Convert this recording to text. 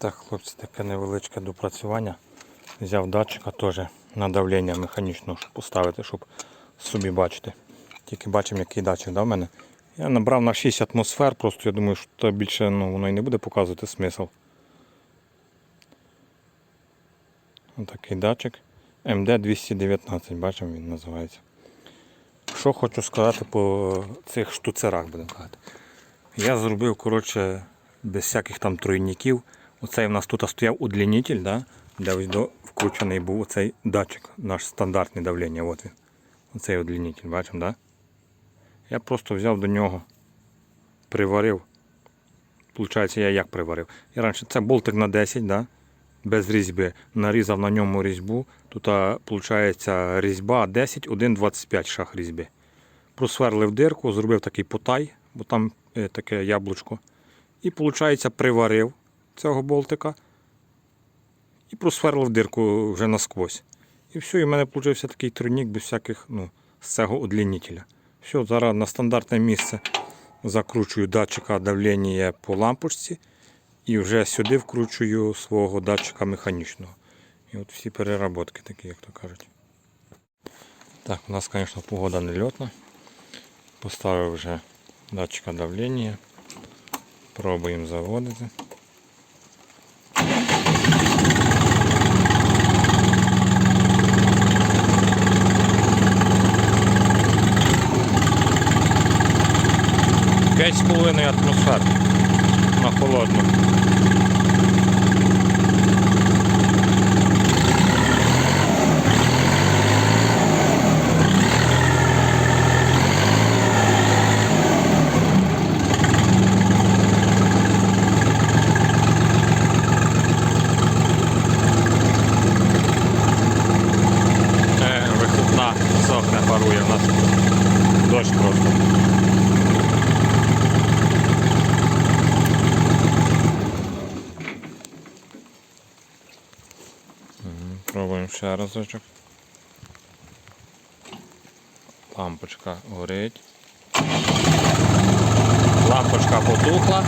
Так, хлопці, таке невеличке допрацювання. Взяв датчика теж на давлення механічно щоб поставити, щоб собі бачити. Тільки бачимо, який датчик да, в мене. Я набрав на 6 атмосфер, просто я думаю, що то більше ну, воно і не буде показувати смисл. Ось такий датчик MD219, бачимо, він називається. Що хочу сказати по цих штуцерах, будемо казати. Я зробив, коротше, без всяких там тройників. Оцей в нас тут стояв удлінитель, да? де ось до вкручений був оцей датчик, наш стандартне давлення. От він. Оцей удлінитель, бачимо, да? Я просто взяв до нього, приварив. Получається, я як приварив? Я раніше це болтик на 10, да? без різьби. Нарізав на ньому різьбу. Тут, виходить, різьба 10, 1,25 шах різьби. Просверлив дирку, зробив такий потай, бо там е, таке яблучко. І, виходить, приварив цього болтика і просверлив дирку вже насквозь. І все, і в мене вийшов такий тройник без всяких ну, з цього удлінителя. Все, зараз на стандартне місце закручую датчика давлення по лампочці і вже сюди вкручую свого датчика механічного. І от всі переработки такі, як то кажуть. Так, у нас, звісно, погода не льотна. Поставив вже датчика давлення. Пробуємо заводити. П'ять з половиною атмосфер на холодну. Е, Вихлопна сохне, парує в нас. Дощ просто. Пробуємо ще разочок. Лампочка горить. Лампочка потухла,